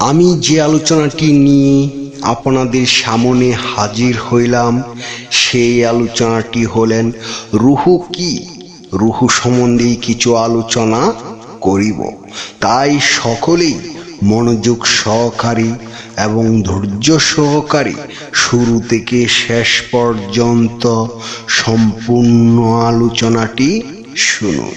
আমি যে আলোচনাটি নিয়ে আপনাদের সামনে হাজির হইলাম, সেই আলোচনাটি হলেন, রুহু কি? রুহু সম্বন্ধে কিছু আলোচনা করিব। তাই সকলেই মনোযোগ সহকারী এবং ধৈর্য সহকারে শুরু থেকে শেষ পর্যন্ত সম্পূর্ণ আলোচনাটি শুনুন।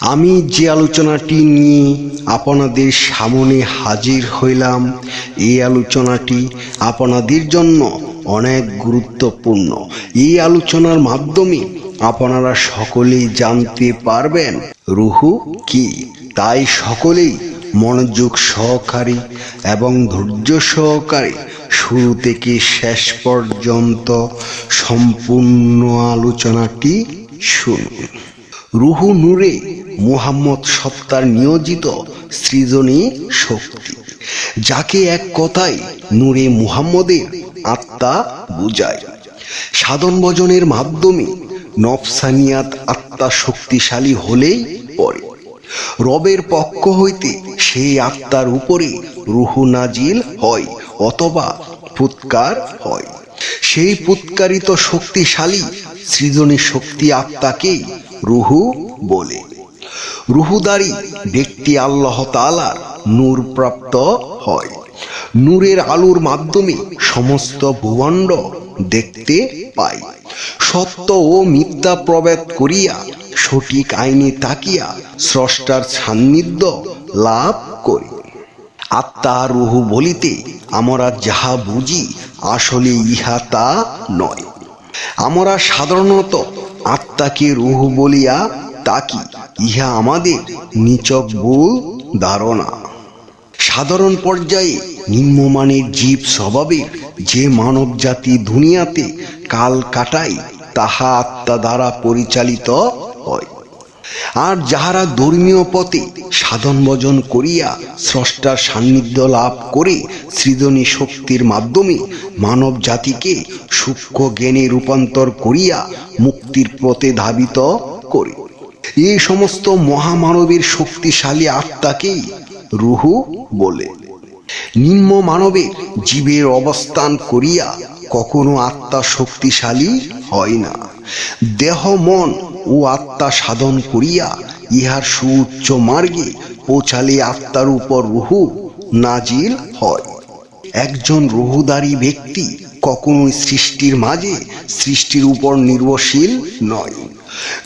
আমি যে আলোচনাটি নিয়ে আপনাদের সামনে হাজির হইলাম, এই আলোচনাটি আপনাদের জন্য অনেক গুরুত্বপূর্ণ। এই আলোচনার মাধ্যমে আপনারা সকলেই জানতে পারবেন রুহু কি। তাই সকলেই মনোযোগ সহকারে এবং ধৈর্য সহকারে শুরু থেকে শেষ পর্যন্ত সম্পূর্ণ আলোচনাটি শুনুন। রুহু নূরে মুহাম্মদ সত্তার নিয়োজিত সৃজনী শক্তি, যাকে এক কথায় নূরে মুহাম্মদের আত্মা বুঝায়। সাধন ভজনের মাধ্যমে নফসানিয়াত আত্মা শক্তিশালী হলেই পরে। রবের পক্ষ হইতে সেই আত্মার উপরে রুহু নাজিল হয় অথবা ফুৎকার হয়। সেই পুৎকারিত শক্তিশালী সৃজনী শক্তি আত্মাকেই রুহু বলে। রুহুদারি ব্যক্তি আল্লাহ তালার নূর প্রাপ্ত হয়। নূরের আলোর মাধ্যমে সমস্ত ভূখণ্ড দেখতে পাই। সত্য ও মিথ্যা প্রভেদ করিয়া, সঠিক আইনে তাকিয়া স্রষ্টার সান্নিধ্য লাভ করি। আত্মা রুহু বলিতে আমরা যাহা বুঝি, আসলে ইহা তা নয়। আমরা সাধারণত আত্মাকে রুহু বলিয়া তাকি। ইহা আমাদের নিচক ভুল ধারণা। সাধারণ পর্যায়ে নিম্নমানের জীব স্বভাবে যে মানব জাতি দুনিয়াতে কাল কাটায়, তাহা আত্মা দ্বারা পরিচালিত হয়। আর যাহারা ধর্মীয় পথে সাধন ভজন করিয়া স্রষ্টার সান্নিধ্য লাভ করে সৃজনী শক্তির মাধ্যমে মানব জাতিকে সূক্ষ্ম জ্ঞানে রূপান্তর করিয়া মুক্তির পথে ধাবিত করে। এই সমস্ত মহামানবের শক্তিশালী আত্মাকেই রুহু বলে। নিম্ন মানবের জীবের অবস্থান করিয়া কখনো আত্মা শক্তিশালী হয় না। দেহ, মন ও আত্মা সাধন করিয়া ইহার সুউচ্চ মার্গে পৌঁছালে আত্মার উপর রুহু নাজিল হয়। একজন রুহুদারী ব্যক্তি কখনোই সৃষ্টির মাঝে সৃষ্টির উপর নির্ভরশীল নয়।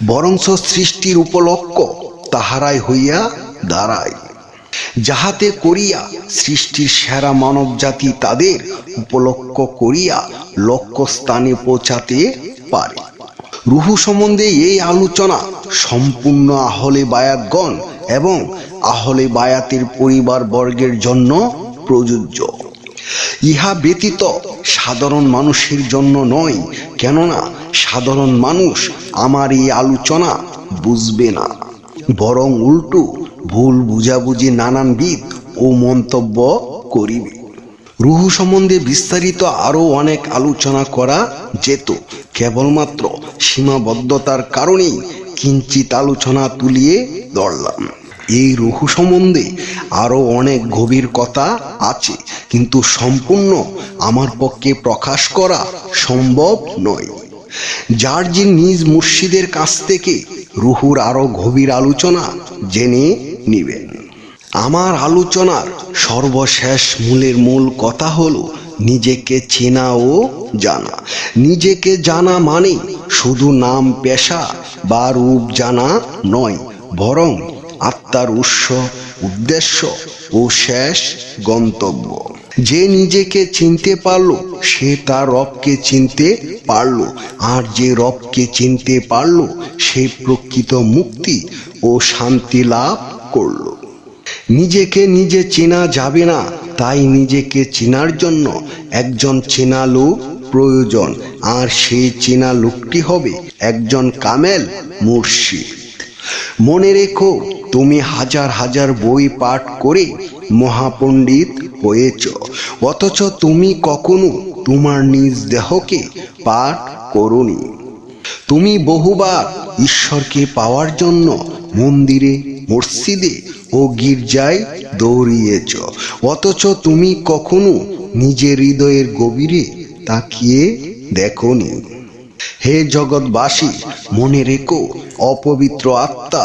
বরঞ্চ সৃষ্টির উপলক্ষ তাহারাই হইয়া দাঁড়ায়। যাহাতে করিয়া সৃষ্টির সেরা মানব জাতি তাদের উপলক্ষ করিয়া লক্ষ্যস্থানে পৌঁছাতে পারে। রুহু সম্বন্ধে এই আলোচনা সম্পূর্ণ আহলে বায়াতগণ এবং আহলে বায়াতের পরিবার বর্গের জন্য প্রযোজ্য। ইহা ব্যতীত সাধারণ মানুষের জন্য নয়, কেননা সাধারণ মানুষ আমার এই আলোচনা বুঝবে না। বরং উল্টো ভুল বুঝাবুঝি নানানবিধ ও মন্তব্য করিবে। রুহু সম্বন্ধে বিস্তারিত আরও অনেক আলোচনা করা যেত। কেবলমাত্র সীমাবদ্ধতার কারণেই কিঞ্চিত আলোচনা তুলিয়ে ধরলাম। এই রুহু সম্বন্ধে আরও অনেক গভীর কথা আছে, কিন্তু সম্পূর্ণ আমার পক্ষে প্রকাশ করা সম্ভব নয়। যার যে নিজ মুর্শিদের কাছ থেকে রুহুর আরও গভীর আলোচনা জেনে নিবেন আমার আলোচনার সর্বশেষ মূলের মূল কথা হলো, নিজেকে চেনা ও জানা। নিজেকে জানা মানে শুধু নাম, পেশা বা রূপ জানা নয়, বরং আত্মার উৎস, উদ্দেশ্য ও শেষ গন্তব্য। যে নিজেকে চিনতে পারল, সে তার রবকে চিনতে পারল। আর যে রবকে চিনতে পারল, সে প্রকৃত মুক্তি ও শান্তি লাভ করল। নিজেকে নিজে চেনা যাবে না, তাই নিজেকে চেনার জন্য একজন চেনা লোক প্রয়োজন, আর সেই চেনা লোকটি হবে একজন কামেল মুর্শিদ। মনে রেখো তুমি হাজার হাজার বই পাঠ করে মহাপণ্ডিত হয়েছ। অথচ তুমি কখনো তোমার নিজ দেহকে পাঠ করনি। তুমি বহুবার ঈশ্বরকে পাওয়ার জন্য মন্দিরে, মসজিদে ও গির্জায় দৌড়িয়েছ। অথচ তুমি কখনো নিজের হৃদয়ের গভীরে তাকিয়ে দেখনি। হে জগৎবাসী, মনে রেখো, অপবিত্র আত্মা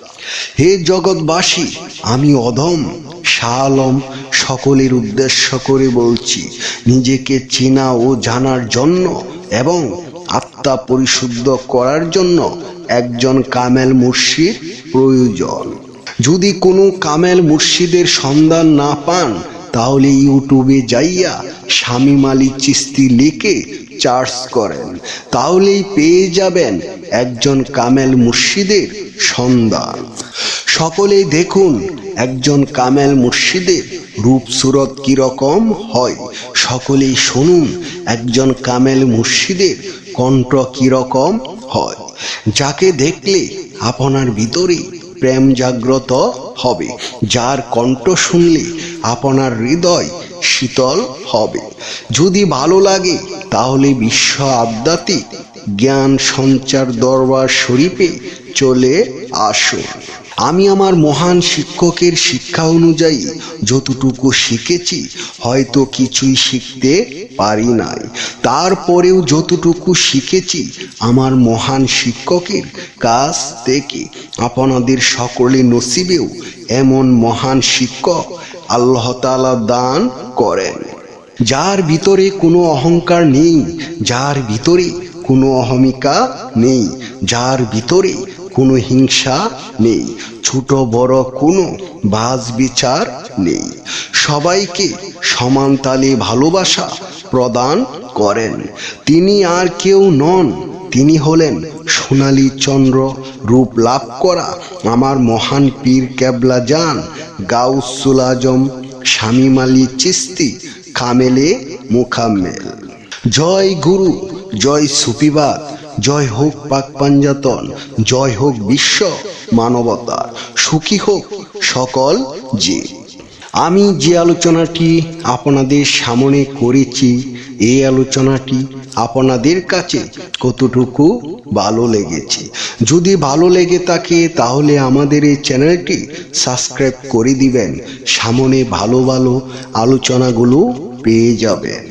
হে জগৎবাসী আমি অধম। শাহ আলম সকলের উদ্দেশ্য করে বলছি, নিজেকে চেনা ও জানার জন্য এবং আত্মা পরিশুদ্ধ করার জন্য একজন কামেল মুর্শিদ প্রয়োজন। যদি কোনো কামেল মুর্শিদের সন্ধান না পান, তাহলে ইউটিউবে যাইয়া স্বামী মালিক চিস্তি লিখে চার্জ করেন। তাহলেই পেয়ে যাবেন একজন কামেল মুর্শিদের সন্ধান। সকলেই দেখুন, একজন কামেল মুর্শিদের রূপ সুরত কীরকম হয়। সকলেই শুনুন, একজন কামেল মুর্শিদের কণ্ঠ কীরকম হয়। যাকে দেখলে আপনার ভিতরে প্রেম জাগ্রত হবে। যার কণ্ঠ শুনলে আপনার হৃদয় শীতল হবে। যদি ভালো লাগে, তাহলে বিশ্ব আধ্যাত্মিক জ্ঞান সঞ্চার দরবার শরীফে চলে আসুন। আমি আমার মহান শিক্ষকের শিক্ষা অনুযায়ী যতটুকু শিখেছি, হয়তো কিছুই শিখতে পারি নাই। তারপরেও যতটুকু শিখেছি, আমার মহান শিক্ষকের কাছ থেকে আপনাদের সকলে নসিবেও এমন মহান শিক্ষক আল্লাহ তাআলা দান করেন। যার ভিতরে কোনো অহংকার নেই, যার ভিতরে কোনো অহমিকা নেই, যার ভিতরে কোনো হিংসা নেই, ছোট বড় কোনো বাজ বিচার নেই। সবাইকে সমান তালে ভালোবাসা প্রদান করেন। তিনি আর কেউ নন, তিনি হলেন সোনালী চন্দ্র, রূপ লাভ করা আমার মহান পীর কেবলা যান গাউসুল আজম, শামীম আলী চিস্তি, কামেলে মুখাম্মেল জয় গুরু, জয় সুফিবাদ। জয় হোক পাক পাঞ্জাতন, জয় হোক বিশ্ব মানবতা সুখী হোক সকল জীব। আমি যে আলোচনাটি আপনাদের সামনে করেছি, এই আলোচনাটি আপনাদের কাছে কতটুকু ভালো লেগেছে? যদি ভালো লেগে থাকে, তাহলে আমাদের এই চ্যানেলটি সাবস্ক্রাইব করে দিবেন। সামনে ভালো ভালো আলোচনাগুলো পেয়ে যাবেন।